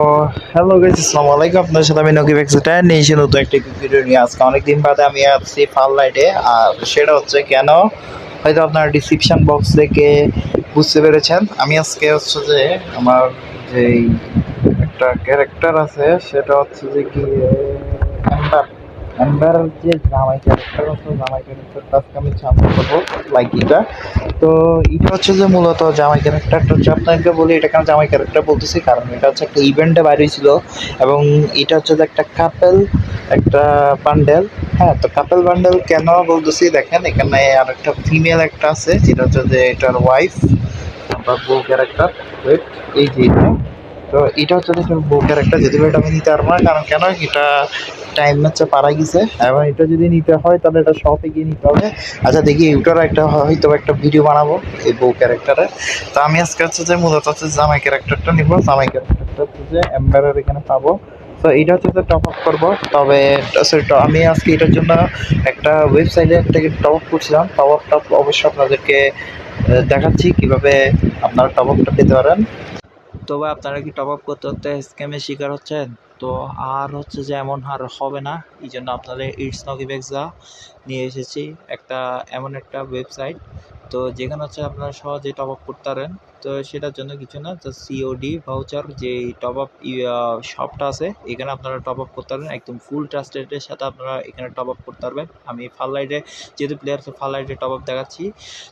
Hello guys আসসালামু আলাইকুম আপনার সাথে আমি নকিব এক্সিটার নিয়ে নতুন একটা ভিডিও নিয়ে আজকে অনেকদিন বাদে আমি আসছি ফাল লাইটে আর সেটা হচ্ছে কেন? হয়তো আপনার ডিসক্রিপশন বক্স থেকে বুঝতে পেরেছেন। আমি আজকে হচ্ছে যে আমার যেই একটা ক্যারেক্টার আছে, সেটা হচ্ছে যে কি অ্যাম্বার যে জামাই ক্যারেক্টার আছে জামাই ক্যারেক্টারটা আজকে আমি সামনে করব লাইক তো এটা হচ্ছে যে মূলত জামাই ক্যারেক্টারটা হচ্ছে আপনাকে বলি, এটা কেন জামাই ক্যারেক্টার বলতেছি? কারণ এটা হচ্ছে একটা ইভেন্টে বাইরে ছিল এবং এটা হচ্ছে যে একটা কাপেল একটা বান্ডেল হ্যাঁ তো কাপেল বান্ডেল কেন বলতেছি? দেখেন, এখানে আর একটা ফিমেল একটা আছে, যেটা হচ্ছে যে এটার ওয়াইফ বা বউ ক্যারেক্টার এই যে এটা। তো এটা হচ্ছে যে বউ ক্যারেক্টার যদি এটা আমি নিতে পারব না, কারণ কেন, এটা টাইম হচ্ছে পারা গেছে। এবং এটা যদি নিতে হয়, তাহলে এটা শপে গিয়ে নিতে হবে। আচ্ছা দেখি এটার একটা, হয়তো একটা ভিডিও বানাবো, এই বউ ক্যারেক্টারে তো আমি আজকে হচ্ছে যে মূলত হচ্ছে জামাই ক্যারেক্টারটা নিবো জামাই ক্যারেক্টারটা হচ্ছে যে এম্বারের এখানে পাবো। তো এটা হচ্ছে যে টপ আপ করব, তবে আমি আজকে এটার জন্য একটা ওয়েবসাইটে একটা টপ আপ করছিলাম। টপ আপ টপ অবশ্যই আপনাদেরকে দেখাচ্ছি কীভাবে আপনারা টপ আপটা পেতে পারেন। তবে আপনারা কি টপ আপ করতে করতে স্ক্যামের শিকার হচ্ছেন? তো আর হচ্ছে যে এমন আর হবে না। এই জন্য আপনাদের ইটস নকি ব্যাগসা নিয়ে এসেছি। একটা, এমন একটা ওয়েবসাইট তো যেখানে হচ্ছে আপনারা সহজে টপ আপ করতে পারেন। তো সেটার জন্য কিছু না তো সিওডি ভাউচার যে টপ আপ শপটা আছে, এখানে আপনারা টপ আপ করতে পারবেন। একদম ফুল ট্রাস্টেডের সাথে আপনারা এখানে টপ আপ করতে পারবেন। আমি ফাল লাইটে যেহেতু প্লেয়ার ফাল লাইটে টপ আপ দেখাচ্ছি।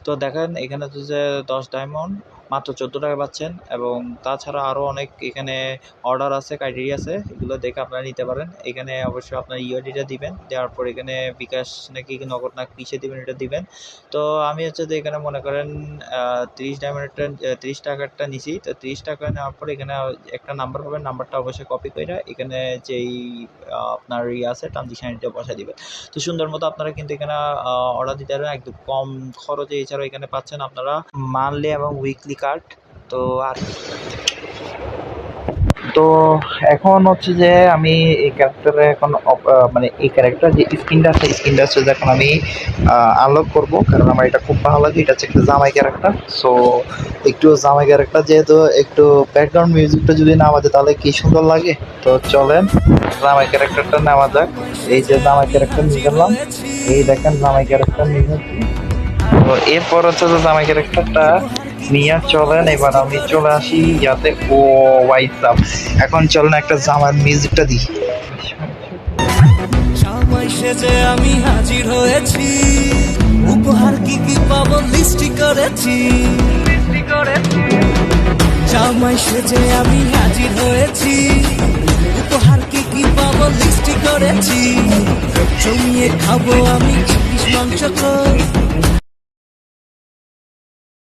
তো দেখেন, এখানে হচ্ছে যে দশ ডায়মন্ড মাত্র চোদ্দ টাকা পাচ্ছেন এবং তাছাড়া আরও অনেক এখানে অর্ডার আছে ক্রাইটেরিয়া আছে, এগুলো দেখে আপনারা নিতে পারেন। এখানে অবশ্যই আপনার ইউআইডিটা দিবেন, দেওয়ার পর এখানে বিকাশ নাকি নগদ না কিসে দিবেন, এটা দিবেন। তো আমি হচ্ছে যে এখানে মনে করেন তিরিশ ডায়মন্ডেরটা তিরিশ টাকারটা নিছি। তো তিরিশ টাকা নেওয়ার পর এখানে একটা নাম্বার পাবেন নাম্বারটা অবশ্যই কপি করে এখানে যেই আপনার ইয়ে আছে ট্রানজিশনটা বসা দিবেন। তো সুন্দর মতো আপনারা কিন্তু এখানে অর্ডার দিতে পারবেন একদম কম খরচে এছাড়াও এখানে পাচ্ছেন আপনারা মান্থলি এবং উইকলি কার্ড তো আর তো এখন হচ্ছে যে আমি এই ক্যারেক্টারে এখন মানে এই ক্যারেক্টার যে স্কিনটা আছে স্কিনটা হচ্ছে এখন আমি আনলক করব। কারণ আমার এটা খুব ভালো লাগে, এটা হচ্ছে একটা জামাই ক্যারেক্টার সো একটু জামাই ক্যারেক্টার যেহেতু একটু ব্যাকগ্রাউন্ড মিউজিকটা যদি না বাজে তাহলে কি সুন্দর লাগে? তো চলেন, জামাই ক্যারেক্টারটা নেওয়া যাক। এই যে জামাই ক্যারেক্টার নিয়ে গেলাম এই দেখেন জামাই ক্যারেক্টার নিয়ে তো এরপর হচ্ছে যে জামাই ক্যারেক্টারটা নিয়ে চলেন, এবার আমি চলে আসি ইয়াতে। ও হোয়াইটসাপ এখন চলেন একটা জামার মিউজিকটা দিই। সেজে আমি হাজির হয়েছি। উপহার কি কি পাবো লিস্টি করেছি। জামাই সেজে আমি হাজির হয়েছি। উপহার কি কি পাবো লিস্টি করেছি। জমিয়ে খাব আমি চিকিস মাংস